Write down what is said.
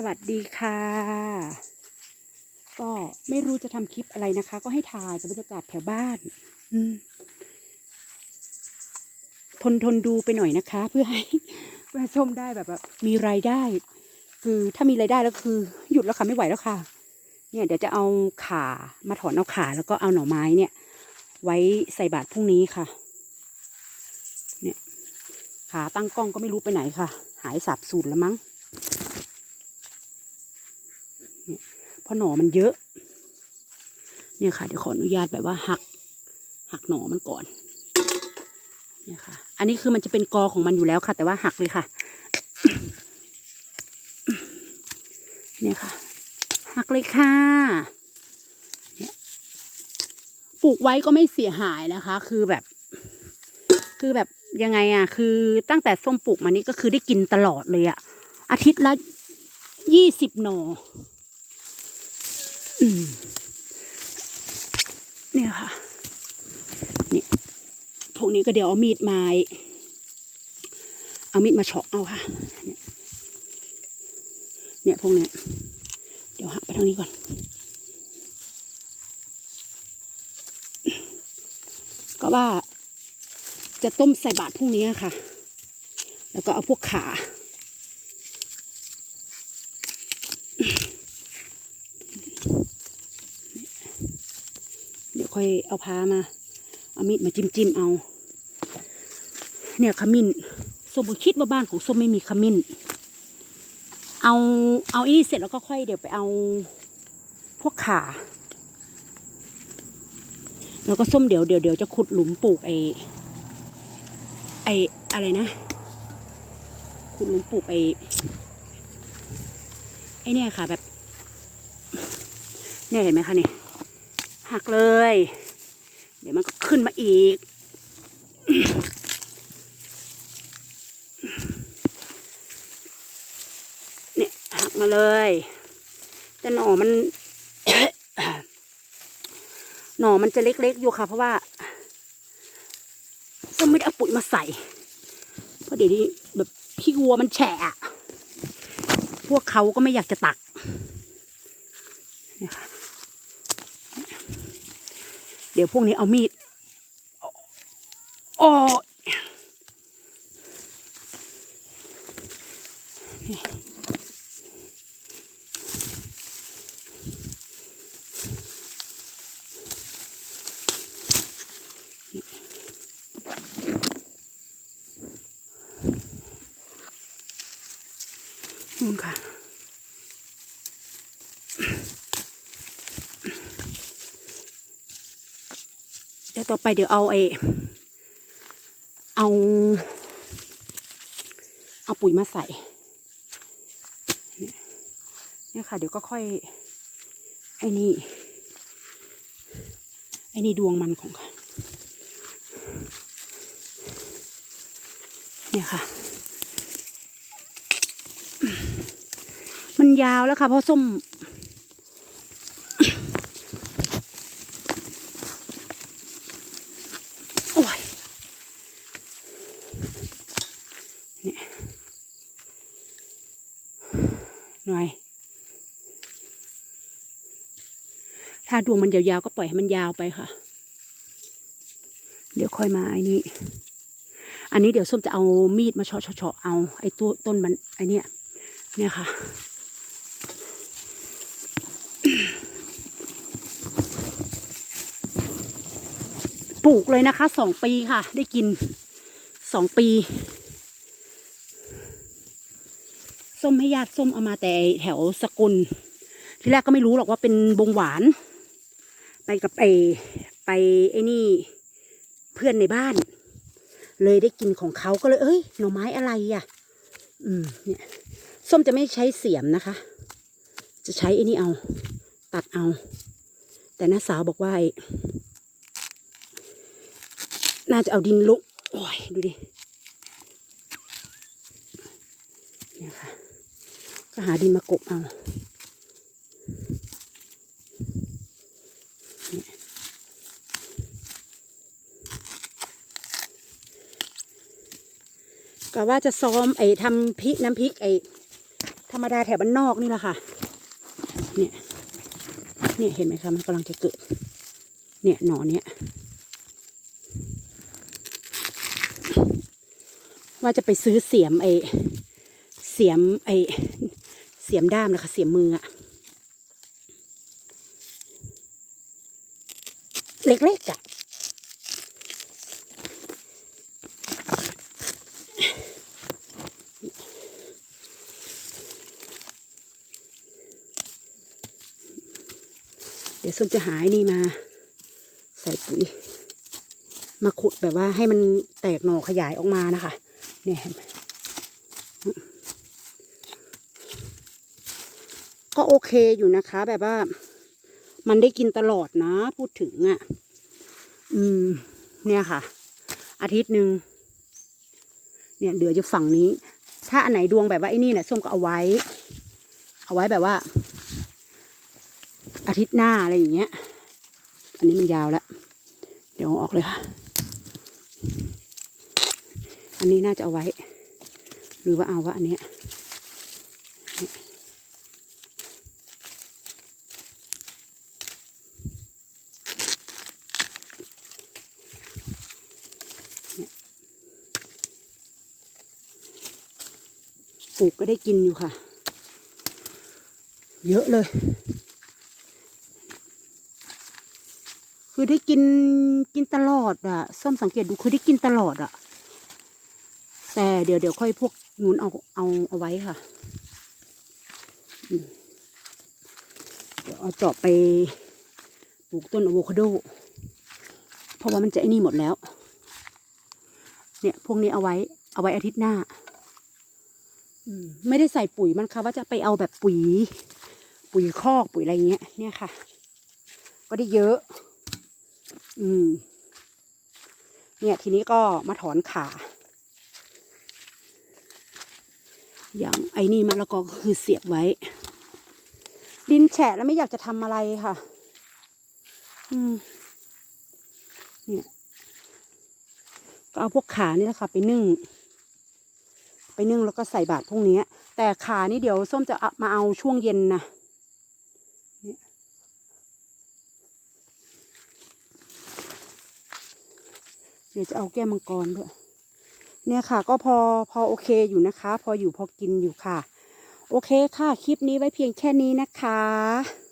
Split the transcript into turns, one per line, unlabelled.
สวัสดีค่ะ ก็ไม่รู้จะทำคลิปอะไรนะคะ ก็ให้ถ่ายกับบรรยากาศแถวบ้านทนทนดูไปหน่อยนะคะ เพื่อให้เพื่อให้ส้มได้แบบแบบมีรายได้ คือถ้ามีรายได้แล้วคือ หยุดแล้วค่ะไม่ไหวแล้วค่ะ เนี่ยเดี๋ยวจะเอาขามาถอนเอาขาแล้วก็เอาหน่อไม้เนี่ย ไว้ใส่บาตรพรุ่งนี้ค่ะ เนี่ยขาตั้งกล้องก็ไม่รู้ไปไหนค่ะ หายสับสูญแล้วมั้ง เพราะหน่อมันเยอะ เนี่ยค่ะเดี๋ยวขออนุญาตแบบว่าหัก หักหน่อมันก่อน เนี่ยค่ะ อันนี้คือมันจะเป็นกอของมันอยู่แล้วค่ะ แต่ว่าหักเลยค่ะ เนี่ยค่ะ หักเลยค่ะปลูกไว้ก็ไม่เสียหายนะคะ คือแบบ คือแบบยังไงอะคือตั้งแต่ส้มปลูกมานี่ก็คือได้กินตลอดเลยอะอาทิตย์ละยี่สิบหน่อ เนี่ยค่ะ นี่ พวกนี้ก็เดี๋ยวเอามีดไมาเอามีดมาเฉาะเอาค่ะเนี่ยเนี่ยพวกเนี้ย เดี๋ยวหักไปทางนี้ก่อน ก็ว่าจะต้มใส่บาตรพรุ่งนี้ค่ะ แล้วก็เอาพวกขา เดี๋ยว ค่อยเอาพามา เอามีดมาจิ้มจิ้มเอา เนี่ยขมิ้นส้มคิดว่าบ้านของส้มไม่มีขมิ้น เอาเอาอีเสร็จแล้วก็ค่อยเดี๋ยวไปเอาพวกขาแล้วก็ส้มเดี๋ยวเดี๋ยวเดี๋ยวจะขุดหลุมปลูกไอไออะไรนะ ขุดหลุมปลูกไอไอเนี่ยค่ะแบบ เนี่ยเห็นไหมคะเนี่ย หักเลย เดี๋ยวมันก็ขึ้นมาอีก เนี่ยหักมาเลย แต่หน่อมัน หน่อมันจะเล็กๆอยู่ค่ะ เพราะว่าก็ไม่ได้เอาปุ๋ยมาใส่ เพราะเดี๋ยวนี้แบบพี่วัวมันแฉะ พวกเขาก็ไม่อยากจะตักเนี่ยค่ะ เดี๋ยวพวกนี้เอามีดโอ้ยนู่ค่ะ เดี๋ยว ต่อไปเดี๋ยวเอาไอเอา เอาปุ๋ยมาใส่เนี่ยเนี่ยค่ะ เดี๋ยวก็ค่อย ไอ้นี่ ไอ้นี่ดวงมันของค่ะเนี่ยค่ะ มันยาวแล้วค่ะเพราะส้ม โอ้ย เนี่ยหน่อย ถ้าดวงมันยาวๆก็ปล่อยให้มันยาวไปค่ะ เดี๋ยวค่อยมาไอ้นี่ อันนี้เดี๋ยวส้มจะเอามีดมาเฉาะเฉาะๆเอาไอ้ตัวต้นมันไอ้เนี่ยเนี่ยค่ะปลูกเลยนะคะสองปีค่ะ ได้กินสองปี ส้มให้ญาติส้มเอามาแต่แถวสกุล ที่แรกก็ไม่รู้หรอกว่าเป็นบงหวาน ไปกับไอไปไอ้นี่เพื่อนในบ้าน เลยได้กินของเขาก็เลย เอ้ยหน่อไม้อะไรอะ อืมเนี่ยส้มจะไม่ใช้เสียมนะคะ จะใช้ไอ้นี่เอา ตัดเอา แต่น้าสาวบอกว่าน่าจะเอาดินลุกโอ้ยดูดิเนี่ยค่ะ ก็หาดินมากบเอาก็ว่าจะซ้อมไอ้ทำพริกน้ำพริกไอ้ทรรมดาแถวบ้านนอกนี่แหละค่ะ เนี่ย เนี่ยเห็นไหมคะมันกำลังจะเกิด เนี่ยหนอนเนี้ยว่าจะไปซื้อเสียมไอเสียมไอ เสียมด้ามนะคะ เสียมมืออะเล็กๆอะเดี๋ยวส้มจะหาไอ้นี่มา ใส่ปุ๋ยมาขุดแบบว่าให้มันแตกหน่อขยายออกมานะคะ เนี่ยเห็นไหม ก็โอเคอยู่นะคะ แบบว่า มันได้กินตลอดนะ พูดถึงอะ่ะ อืม เนี่ยค่ะ อาทิตย์หนึ่งเนี่ยเดืออยู่ฝั่งนี้ ถ้าอันไหนดวงแบบว่าไอ้นี่เนี่ยส้มก็เอาไว้ เอาไว้แบบว่า อาทิตย์หน้าอะไรอย่างเงี้ย อันนี้มันยาวแล้ว เดี๋ยวออกเลยค่ะ อันนี้น่าจะเอาไว้ หรือว่าเอาว่าอันเนี้ย ลูกก็ได้กินอยู่ค่ะ เยอะเลย คือได้กินกินตลอดอะส้มสังเกตดูคือได้กินตลอดอะแต่เดี๋ยวเดี๋ยวค่อยพวกนูนเอาเอาเอาไว้ค่ะเดี๋ยวเอาเจาะไปปลูกต้นอะโวคาโด เพราะว่ามันจะไอ้นี่หมดแล้ว เนี่ยพวกนี้เอาไว้เอาไว้อาทิตย์หน้า ไม่ได้ใส่ปุ๋ยมันค่ะว่าจะไปเอาแบบปุ๋ย ปุ๋ยคอกปุ๋ยอะไรเงี้ย เนี่ยค่ะ ก็ได้เยอะ อืม เนี่ยทีนี้ก็มาถอนขา อย่างไอ้นี่มะละกอก็คือเสียบไว้ ดินแฉะแล้วไม่อยากจะทำอะไรค่ะ อืม เนี่ย ก็เอาพวกขานี่แหละค่ะ ไปนึ่ง ไปนึ่งแล้วก็ใส่บาตรพวกนี้ แต่ขานี่เดี๋ยวส้มจะมาเอาช่วงเย็นนะเดี๋ยวจะเอาแก้มังกรด้วยเนี่ยค่ะ ก็พอพอโอเคอยู่นะคะ พออยู่พอกินอยู่ค่ะ โอเคค่ะ คลิปนี้ไว้เพียงแค่นี้นะคะ